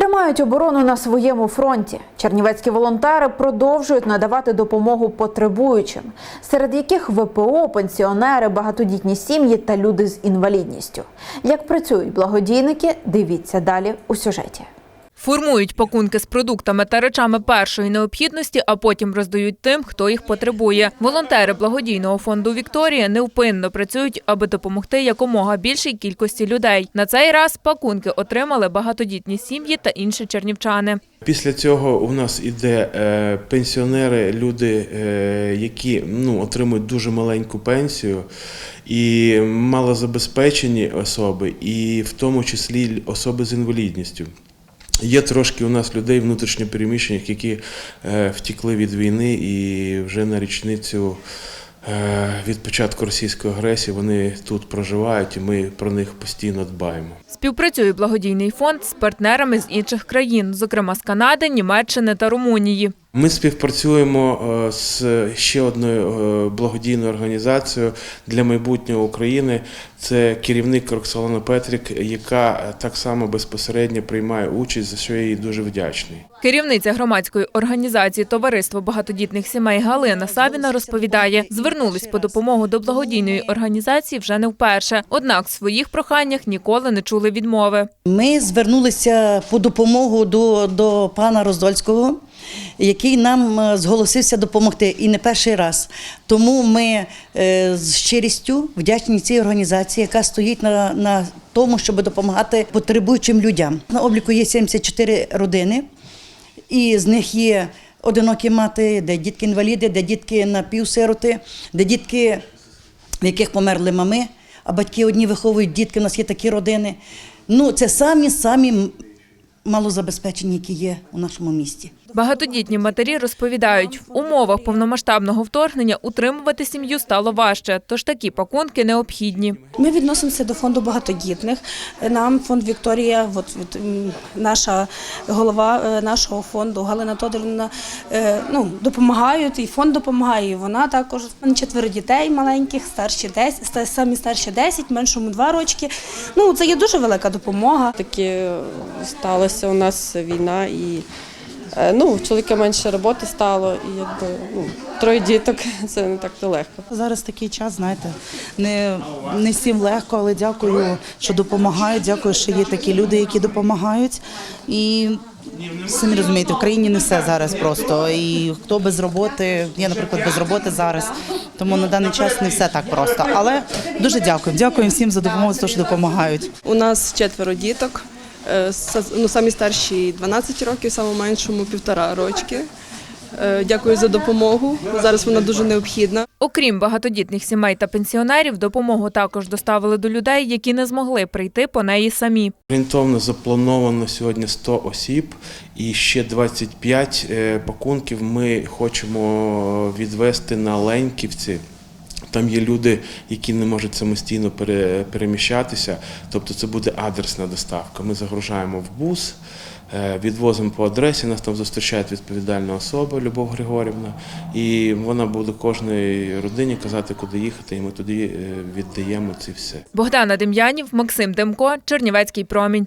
Тримають оборону на своєму фронті. Чернівецькі волонтери продовжують надавати допомогу потребуючим, серед яких ВПО, пенсіонери, багатодітні сім'ї та люди з інвалідністю. Як працюють благодійники, дивіться далі у сюжеті. Формують пакунки з продуктами та речами першої необхідності, а потім роздають тим, хто їх потребує. Волонтери благодійного фонду Вікторія невпинно працюють, аби допомогти якомога більшій кількості людей. На цей раз пакунки отримали багатодітні сім'ї та інші чернівчани. Після цього у нас іде е, пенсіонери, люди, е, які ну, отримують дуже маленьку пенсію, і малозабезпечені особи, і в тому числі особи з інвалідністю. Є трошки у нас людей внутрішньопереміщених, які е, втікли від війни і вже на річницю е, від початку російської агресії вони тут проживають, і ми про них постійно дбаємо. Співпрацює благодійний фонд з партнерами з інших країн, зокрема з Канади, Німеччини та Румунії. Ми співпрацюємо е, з ще одною е, благодійною організацією для майбутнього України. Це керівник Роксолана Петрік, яка так само безпосередньо приймає участь, за що я їй дуже вдячний. Керівниця громадської організації Товариство багатодітних сімей Галина Савіна розповідає, звернулись по допомогу до благодійної організації вже не вперше. Однак в своїх проханнях ніколи не чули відмови. Ми звернулися по допомогу до, до пана Роздольського, який нам е, зголосився допомогти і не перший раз. Тому ми е, з щирістю вдячні цій організації, яка стоїть на, на тому, щоб допомагати потребуючим людям. На обліку є 74 родини, і з них є одинокі мати, де дітки-інваліди, де дітки напівсироти, де дітки, в яких померли мами, а батьки одні виховують дітки. У нас є такі родини. Ну, це самі самі малозабезпечені, які є у нашому місті. Багатодітні матері розповідають, в умовах повномасштабного вторгнення утримувати сім'ю стало важче, тож такі пакунки необхідні. Ми відносимося до фонду багатодітних. Нам фонд Вікторія, от, от, наша голова е, нашого фонду Галина Тодорівна, е, ну, допомагають, і фонд допомагає. І вона також У четверо дітей маленьких, старші 10, самі старші 10, меншому 2 рочки. Ну, це є дуже велика допомога. таки сталася у нас війна і ну, в чоловіка менше роботи стало, і якби ну, троє діток це не так то легко. Зараз такий час, знаєте, не, не всім легко, але дякую, що допомагають. Дякую, що є такі люди, які допомагають. І самі розумієте, в країні не все зараз просто. І хто без роботи, я, наприклад, без роботи зараз. Тому на даний час не все так просто. Але дуже дякую. Дякую всім за допомогу, за те, що допомагають. У нас четверо діток. Е, Ну, самі старші 12 років, самому меншому півтора рочки. Е, Дякую за допомогу. Зараз вона дуже необхідна. Окрім багатодітних сімей та пенсіонерів, допомогу також доставили до людей, які не змогли прийти по неї самі. Орієнтовно заплановано сьогодні 100 осіб і ще 25 е, пакунків ми хочемо відвести на Леньківці. Там є люди, які не можуть самостійно пере- переміщатися, тобто це буде адресна доставка. Ми загружаємо в бус, е, відвозимо по адресі, нас там зустрічає відповідальна особа Любов Григорівна, і вона буде кожній родині казати, куди їхати, і ми туди е, віддаємо це все. Богдана Дем'янів, Максим Демко, Чернівецький промінь.